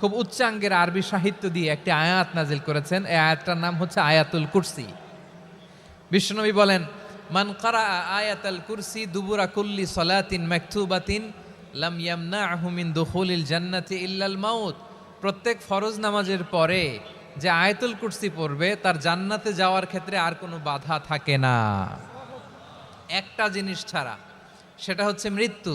খুব উচ্চাঙ্গের আরবি সাহিত্য দিয়ে একটি আয়াত নাজিল করেছেন। এই আয়াতটার নাম হচ্ছে আয়াতুল কুরসি। বিশ্বনবী বলেন, মান কারা আয়াতাল কুরসি দুবুরা কুল্লি সলাতিন মাকতুবাতিন লাম ইয়ামনাহু মিন দুখুলিল জান্নাতি ইল্লাল মাউত। প্রত্যেক ফরজ নামাজের পরে যে আয়াতুল কুরসি পড়বে, তার জান্নাতে যাওয়ার ক্ষেত্রে আর কোনো বাধা থাকে না। একটা জিনিস ছাড়া, সেটা হচ্ছে মৃত্যু।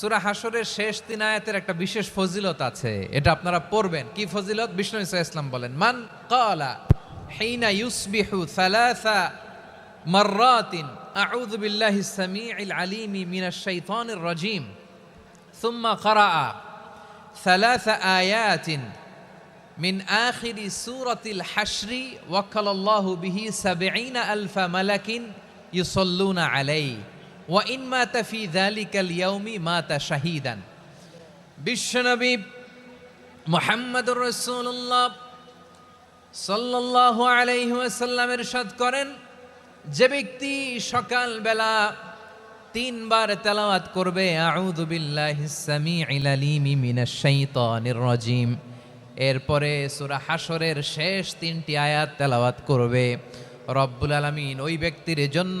সুরা হাসরের শেষ তিন আয়াতের একটা বিশেষ ফজিলত আছে। এটা আপনারা পড়বেন। কি ফজিলত? বিষ্ণু ইসা ইসলাম বলেন, মান কলা হেইনা ইউসবিহু সালাসা মাররাতিন, আউযু বিল্লাহি সামিউল আলিমি মিনাশ শাইতানির রাজিম, সুম্মা ক্বারাআ সালাসা আয়াতিন মিন আখিরি সূরাতিল হাশরি, ওয়াক্কালাল্লাহু বিহি 70000 মালাকিন ইউসাল্লুনা আলাইহি। ওয়া ইন মাতা ফি যালিকাল ইয়াউমি মাতা শাহিদান। বিশ্বনবী মোহাম্মদুর রসুল্লাহ সাল্লাহ আলাইসাল্লামের সাদ করেন, যে ব্যক্তি সকালবেলা তিনবার তেলাওয়াত করবে, আউযু বিল্লাহি সামিউল আলিমি মিনাশ শাইতানির রাজিম। এরপরে সূরা হাসরের শেষ তিনটি আয়াত তেলাওয়াত করবে। রব্বুল আলামিন ওই ব্যক্তির জন্য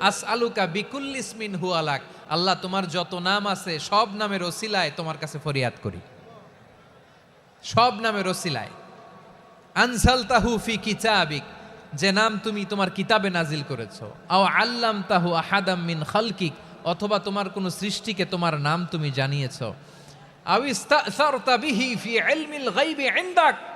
আস আলুকা বিকুল ইসমিন হু আলাক আল্লাহ তোমার যত নাম আছে, সব নামের ওসিলায় তোমার কাছে ফরিয়াদ করি। সব নামের ওসিলায়। আনসাল তাহু ফি কিতাবিক। যে নাম তুমি তোমার কিতাবে নাজিল করেছ। আও আল্লাম তাহু আহাদাম মিন খালকিক। অথবা তোমার কোনো সৃষ্টিকে তোমার নাম তুমি জানিয়েছো। আও ইস্তাসারতা বিহি ফি ইলমিল গায়বি ইনদাক।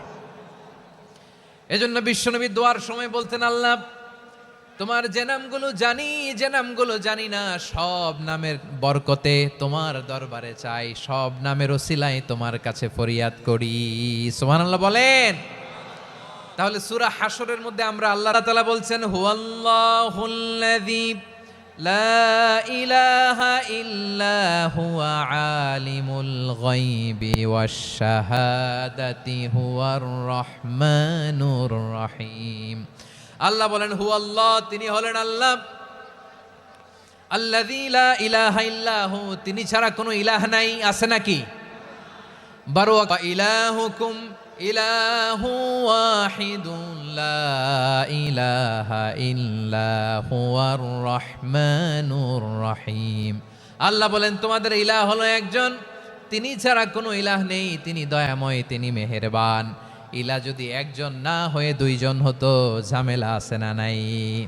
এজন্য বিশ্বনবী দোয়ার সময় বলতেন, আল্লাহ, তোমার যে নামগুলো জানি, যে নামগুলো জানি না, সব নামের বরকতে তোমার দরবারে চাই, সব নামের ওসিলাই তোমার কাছে ফরিয়াদ করি। সুবহানাল্লাহ বলেন। তাহলে সুরা হাসরের মধ্যে আমরা আল্লাহ তাআলা বলছেন, হুয়াল্লাহুল্লাযী লা ইলাহা ইল্লা هو আলিমুল الغيب والشهادة هو الرحمن الرحيم আল্লাহ বলেন হু আল্লাহ, তিনি হলেন আল্লাহ। আল্লাহ ইলাহা ইল্লাহু, তিনি ছাড়া কোনো ইলাহ নাই, আছে নাকি? ইলাহুকুম, ইলাহু ওয়াহিদুন ইলাহা রহমানুর রহিম। আল্লাহ বলেন, তোমাদের ইলাহ হলো একজন। তিনি ছাড়া কোনো ইলাহ নেই। তিনি দয়াময়, তিনি মেহেরবান। ইলা যদি একজন না হয়ে দুইজন হতো, ঝামেলা আছে না নাই?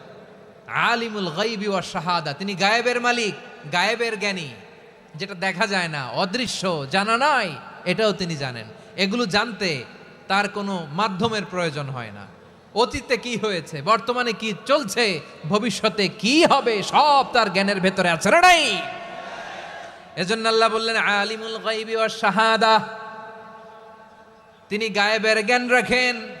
আলিমুল গাইবি ওয়া শাহাদা। তিনি গায়েবের মালিক, গায়েবের জ্ঞানী। যেটা দেখা যায় না, অদৃশ্য, জানা নাই, এটাও তিনি জানেন। এগুলো জানতে তার কোনো মাধ্যমের প্রয়োজন হয় না। অতীতে কি হয়েছে, বর্তমানে কি চলছে, ভবিষ্যতে কি হবে, সব তার জ্ঞানের ভেতরে আছে নাই? এজন্য আল্লাহ বললেন, আলিমুল গাইবি ওয়া শাহাদা। তিনি গায়েবের জ্ঞান রাখেন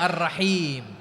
আর রাহিম